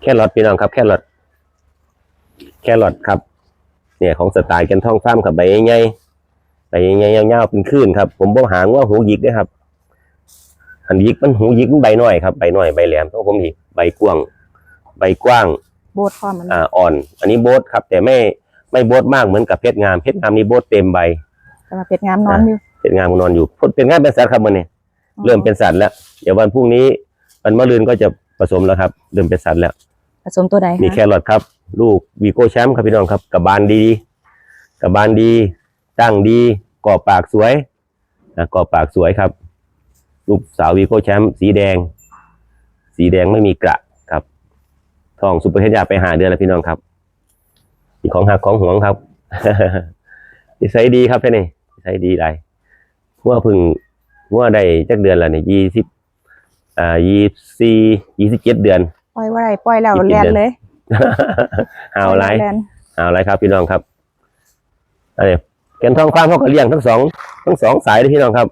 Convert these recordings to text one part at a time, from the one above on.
แครอทพี่น้องครับ แครอทแครอทครับ เนี่ยของสไตล์แกันท่องฟ้าร์มครับใบใหญ่ๆใบใหญ่ๆยาวๆเป็นคลื่นครับ ผมบ่หางว่าหูหยิกเด้อครับอันหยิกมันหูหยิกมันใบน้อยครับใบน้อยใบแหลมต้องผมอีกใบกว้าง ใบกว้าง โบดพร้อมมันอ่าอ่อน อันนี้โบสครับ แต่ไม่ไม่โบสมากเหมือนกับเพชรงามเพชรงามนี่โบสเต็มใบแต่ว่าเป็ดงามนอนอยู่เพชรงามนอนอยู่เป็นงามเป็นสัตว์ครับมันเนี่ยเริ่มเป็นสัตว์แล้ว เดี๋ยววันพรุ่งนี้วันมะรืนก็จะผสมแล้วครับ เริ่มเป็นสัตว์แล้วผ สมตัวใดมีคะแครอทครับ ลูกวีโก้แชมป์ครับพี่น้องครับกับบานดีกับบานดี ตั้งดีกรอบปากสวยนะกรอบปากสวยครับ ลูกสาววีโก้แชมป์สีแดง สีแดงไม่มีกระครับทองซุปเปอร์เทนยาไปหาเดือนแล้วพี่น้องครับมีของหักของหวงครับนิสัยดีครับท่านนี่นิสัยดีได้เมื่อพึ่งเมื่อได้จักเดือนแล้วเนี่ยยี่สิบอ่ายี่สี่ยี่สิบเจ็ดเดือน ปล่อยว่าไรปล่อยแล้วอีกกี่แลนเดือนเลยหาวไรแลนเอาอะไรครับพี่น้องครับอันนี้แกนทองฟ้าเขาก็เลี้ยงทั้งสองทั้งสองสายเลยพี่น้องครับ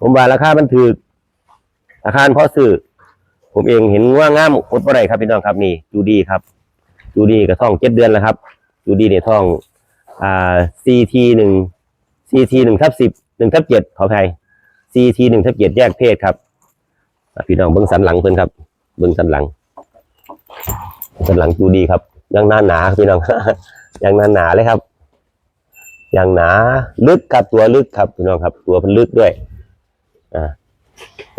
ผมว่าราคามันถือราคาพอซื้อผมเองเห็นว่างามอดบ่ได้ครับพี่น้องครับนี่จูดีครับจูดีกับท่องเจ็ดเดือนแล้วครับจูดีเนี่ยท่องอ่าซีทีหนึ่งซีทีหนึ่งทับสิบหนึ่งทับเจ็ดขออภัยซีทีหนึ่งทับเจ็ดแยกเพศครับอะพี่น้องเบิ้งสันหลังเพิ่นครับ เบิ้งสันหลัง สันหลังจูดีครับยังหน้าหนาครับพี่น้องยังหนาหนาเลยครับยังหนาลึกครับตัวลึกครับพี่น้องครับ ตัวมันลึกด้วยอ่า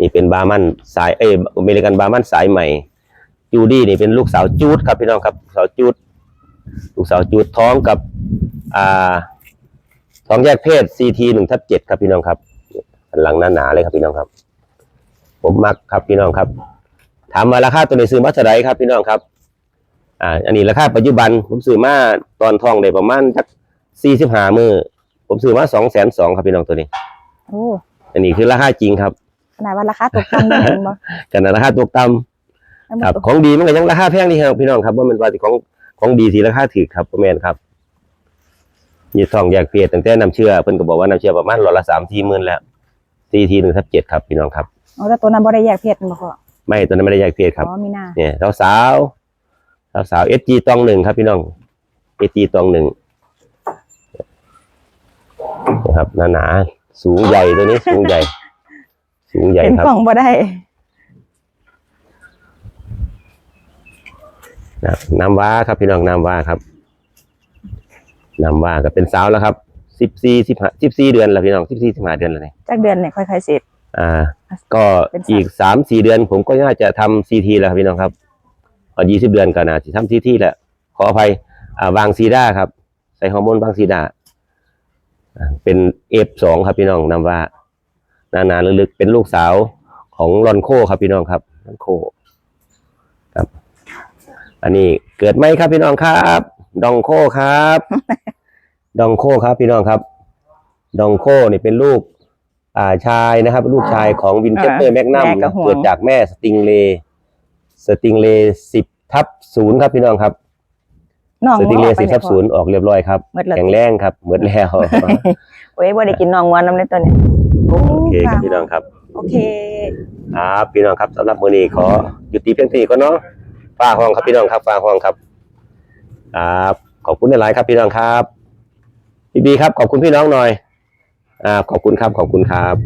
นี่เป็นบามันสายเออเมริกันบามันสายใหม่ จูดี้นี่เป็นลูกสาวจูดครับพี่น้องครับสาวจูดลูกสาวจูดท้องกับอ่าท้องแยกเพศซีทีหนึ่งทับเจ็ดครับพี่น้องครับสันหลังหนาๆเลยครับพี่น้องครับ ผมมักครับพี่น้องครับถามมาราคาตัวนี้ซื้อมาเท่าไรครับพี่น้องครับ อ่าอันนี้ราคาปัจจุบันผมซื้อมาตอนทองได้ประมาณสักสี่สิบห้ามือผมซื้อมาสองแสนสองครับพี่น้องตัวนี้ โอ้อันนี้คือราคาจริงครับขนาดว่าราคาตกต่ำได้เห็นบ่กันราคาตกต่ำครับของดีมันก็ยังราคาแพงนี่ครับพี่น้องครับว่ามันว่าสิของของดีสีราคาถือครับพ่อแม่นครับยีทองแยกเพศตั้งแต่น้ำเชื่อเพิ่นก็บอกว่าน้ำเชื่อประมาณร้อยละสามทีหมื่นแล้วซีทีหนึ่งทับเจ็ดครับพี่น้องครับโอ้แต่ตัวนั้นบ่ได้แยกเพศมันบ่พอไม่ตัวนั้นไม่ได้แยกเพศครับอ๋อมีหน้าเนี่ยสาว สาวสาวสาวเอสจีตองหนึ่งครับพี่น้องเอสจีตองหนึ่งนะครับหนาหนาๆสูงใหญ่ตัวนี้สูงใหญ่ สูงใหญ่เห็นครับกล่องบ่ได้นะครับน้ำว้าครับพี่น้องน้ำว้าครับน้ำว้าก็เป็นสาวแล้วครับสิบสี่สิบห้าสิบสี่เดือนแล้วพี่น้องสิบสี่สิบห้าเดือนแล้วเนี่ยจักเดือนเนี่ยค่อยๆเสร็จอ่า ก็เป็นสัตว์อีกสามสี่เดือนผมก็น่าจะทำซีทีแล้วครับพี่น้องครับ พอยี่สิบเดือนก็น่าจะทำซีทีแล้วขออภัยอ่าวางซีด้าครับ ใส่ฮอร์โมนบางซีด้าอ่าเป็นเอฟสองครับพี่น้องนำว่านานๆลึกๆเป็นลูกสาวของลอนโคครับพี่น้องครับลอนโคครับ อันนี้เกิดไหมครับพี่น้องครับ ดองโคครับ ดองโคครับพี่น้องครับ ดองโคนี่เป็นลูกอ่าชายนะครับ ลูกชายของวินเทสเตอร์แมกนัมแม่ก็นะห่วงเกิดจากแม่สติงเล สติงเลสิบทับศูนย์ครับพี่น้องครับน้องสติงเลออกไปสิบทับศูนย์ออกเรียบร้อยครับหมดแล้วแข็งแรงครับหมดแล้วโอ้ยบ่ได้กินน้องงวนน้ำเลยตัวเนี้ยโอเคครับพี่น้องครับโอเคครับพี่น้องครับสำหรับมื้อนี้ขอหยุดตีเพียงเท่านี้ก่อนเนาะฝ้าห้องครับพี่น้องครับฝ้าห้องครับครับขอบคุณหลายๆครับพี่น้องครับพี่บีครับ ขอบคุณพี่น้องหน่อยอ่าขอบคุณครับขอบคุณครับ